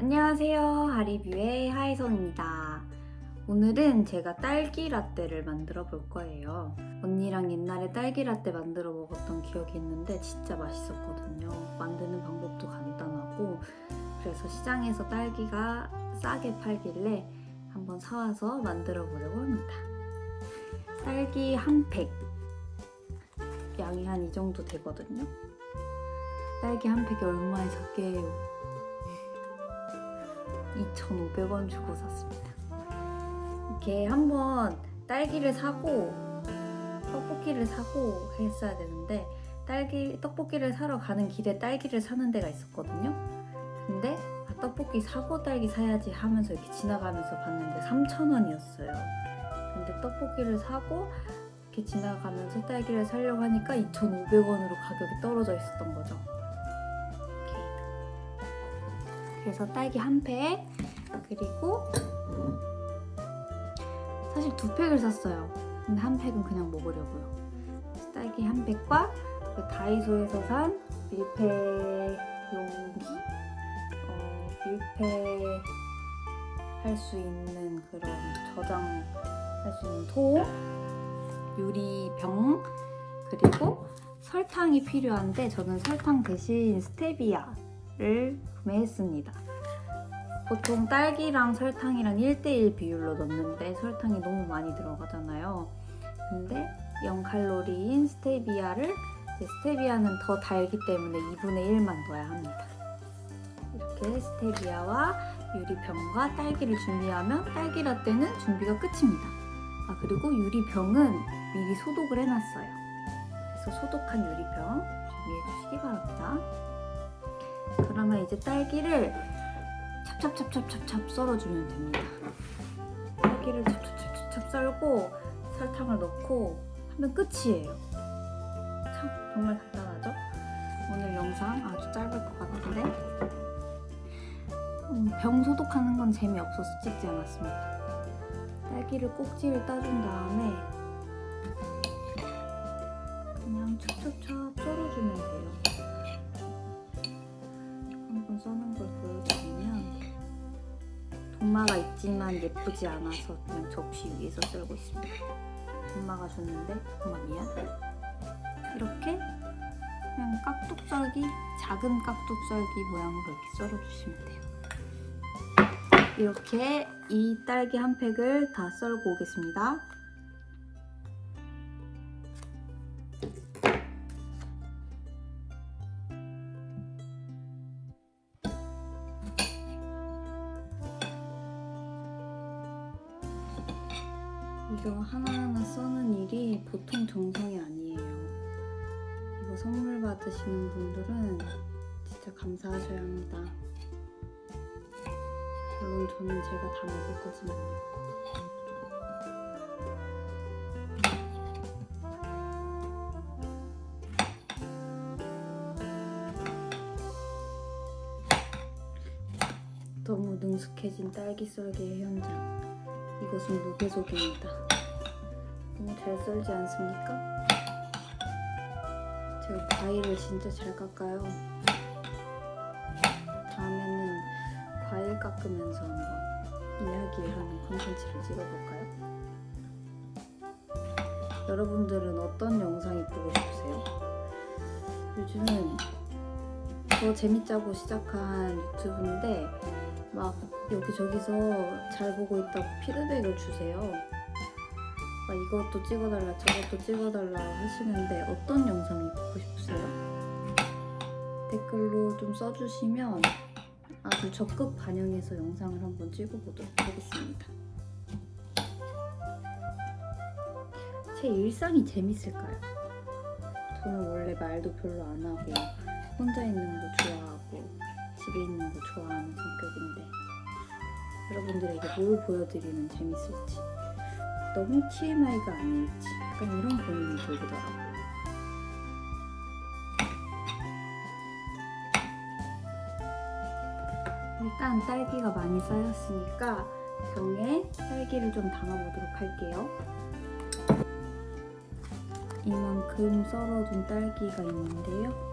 안녕하세요. 하리뷰의 하이선입니다. 오늘은 제가 딸기 라떼를 만들어 볼 거예요. 언니랑 옛날에 딸기 라떼 만들어 먹었던 기억이 있는데 진짜 맛있었거든요. 만드는 방법도 간단하고 그래서 시장에서 딸기가 싸게 팔길래 한번 사와서 만들어 보려고 합니다. 딸기 한 팩. 양이 한 이 정도 되거든요. 딸기 한 팩이 얼마에 샀게요? 2,500원 주고 샀습니다. 이렇게 한번 딸기를 사고 떡볶이를 사고 했어야 되는데 딸기 떡볶이를 사러 가는 길에 딸기를 사는 데가 있었거든요. 근데 아, 떡볶이 사고 딸기 사야지 하면서 이렇게 지나가면서 봤는데 3,000원이었어요. 근데 떡볶이를 사고 이렇게 지나가면서 딸기를 사려고 하니까 2,500원으로 가격이 떨어져 있었던 거죠. 그래서 딸기 한 팩, 그리고 사실 두 팩을 샀어요. 근데 한 팩은 그냥 먹으려고요. 딸기 한 팩과 그 다이소에서 산 밀폐 용기, 어, 밀폐 할 수 있는 그런 저장할 수 있는 통, 유리병, 그리고 설탕이 필요한데 저는 설탕 대신 스테비아 를 구매했습니다. 보통 딸기랑 설탕이랑 1대1 비율로 넣는데 설탕이 너무 많이 들어가잖아요. 근데 0칼로리인 스테비아를 스테비아는 더 달기 때문에 2분의 1만 넣어야 합니다. 이렇게 스테비아와 유리병과 딸기를 준비하면 딸기 라떼는 준비가 끝입니다. 아 그리고 유리병은 미리 소독을 해놨어요. 그래서 소독한 유리병 준비해 주시기 바랍니다. 그러면 이제 딸기를 찹찹찹찹찹찹 썰어주면 됩니다. 딸기를 찹찹찹찹 썰고 설탕을 넣고 하면 끝이에요. 참 정말 간단하죠? 오늘 영상 아주 짧을 것 같은데 음, 병 소독하는 건 재미없어서 찍지 않았습니다. 딸기를 꼭지를 따준 다음에 그냥 찹찹찹 썰어주면 돼요. 동마가 있지만 예쁘지 않아서 그냥 접시 위에서 썰고 있습니다. 엄마가 줬는데 엄마 미안. 이렇게 그냥 깍둑썰기 작은 깍둑썰기 모양으로 이렇게 썰어주시면 돼요. 이렇게 이 딸기 한 팩을 다 썰고 오겠습니다. 이거 하나하나 써는 일이 보통 정성이 아니에요. 이거 선물 받으시는 분들은 진짜 감사하셔야 합니다. 물론 저는 제가 다 먹을 거지만요. 너무 능숙해진 딸기 썰기의 현장. 이것은 무계속입니다. 너무 잘 썰지 않습니까? 제가 과일을 진짜 잘 깎아요. 다음에는 과일 깎으면서 한번 이야기하는 콘텐츠를 찍어볼까요? 여러분들은 어떤 영상이 보고 싶으세요? 요즘은 더 재밌자고 시작한 유튜브인데 막 여기저기서 잘 보고 있다고 피드백을 주세요. 막 이것도 찍어달라 저것도 찍어달라 하시는데 어떤 영상이 보고 싶으세요? 댓글로 좀 써주시면 아주 적극 반영해서 영상을 한번 찍어보도록 하겠습니다. 제 일상이 재밌을까요? 저는 원래 말도 별로 안 하고 혼자 있는 거 좋아하고 집에 있는 거 좋아하는 성격인데 여러분들에게 뭘 보여드리면 재밌을지 너무 TMI가 아닐지 약간 이런 고민이 들더라고요. 일단 딸기가 많이 쌓였으니까 병에 딸기를 좀 담아보도록 할게요. 이만큼 썰어둔 딸기가 있는데요.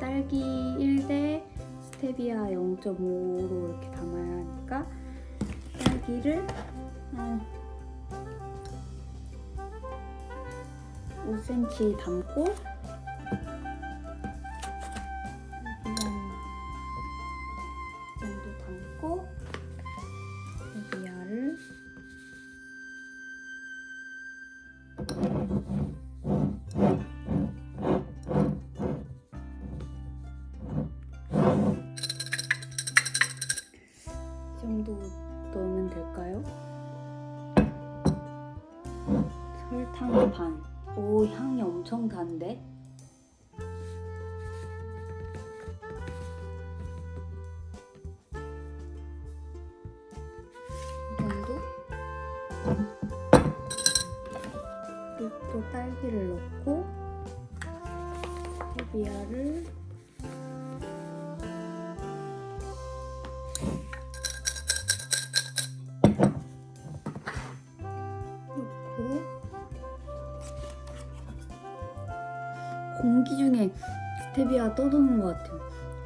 딸기 1대 스테비아 0.5로 이렇게 담아야 하니까 딸기를 한 5cm 담고 딸기를 넣고 스테비아를 넣고 공기 중에 스테비아 떠도는 것 같아요.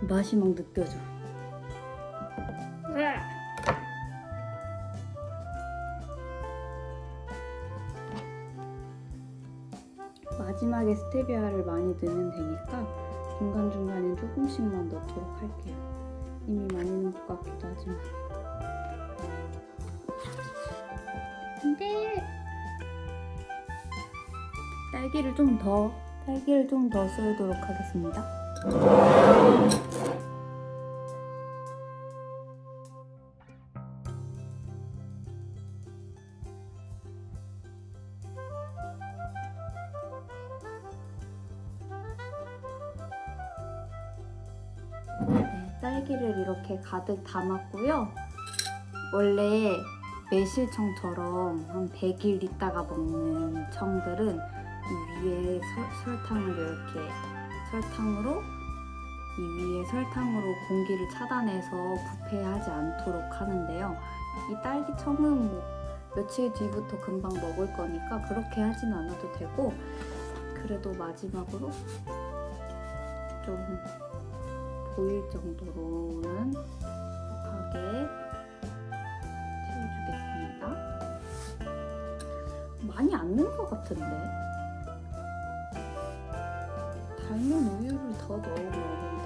맛이 막 느껴져. 마지막에 스테비아를 많이 넣으면 되니까 중간중간에 조금씩만 넣도록 할게요. 이미 많이 넣은 것 같기도 하지만. 근데 딸기를 좀 더, 딸기를 좀 더 썰도록 하겠습니다. 딸기를 이렇게 가득 담았고요. 원래 매실청처럼 한 100일 있다가 먹는 청들은 이 위에 설, 설탕을 이렇게 설탕으로 이 위에 설탕으로 공기를 차단해서 부패하지 않도록 하는데요. 이 딸기청은 뭐 며칠 뒤부터 금방 먹을 거니까 그렇게 하진 않아도 되고 그래도 마지막으로 좀 보일 정도로는 하게 채워주겠습니다. 많이 안 넣은 것 같은데 달면 우유를 더 넣으면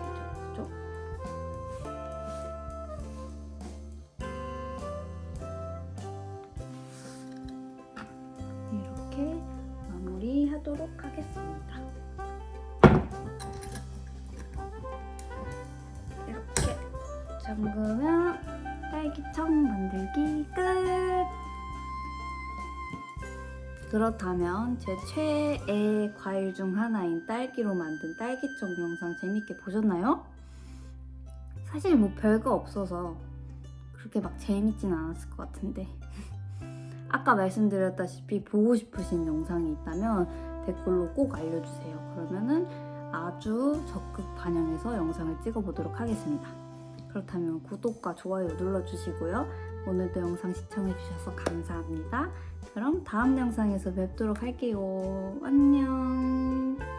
잠그면 딸기청 만들기 끝! 그렇다면 제 최애 과일 중 하나인 딸기로 만든 딸기청 영상 재밌게 보셨나요? 사실 뭐 별거 없어서 그렇게 막 재밌진 않았을 것 같은데 아까 말씀드렸다시피 보고 싶으신 영상이 있다면 댓글로 꼭 알려주세요. 그러면은 아주 적극 반영해서 영상을 찍어보도록 하겠습니다. 그렇다면 구독과 좋아요 눌러주시고요. 오늘도 영상 시청해주셔서 감사합니다. 그럼 다음 영상에서 뵙도록 할게요. 안녕.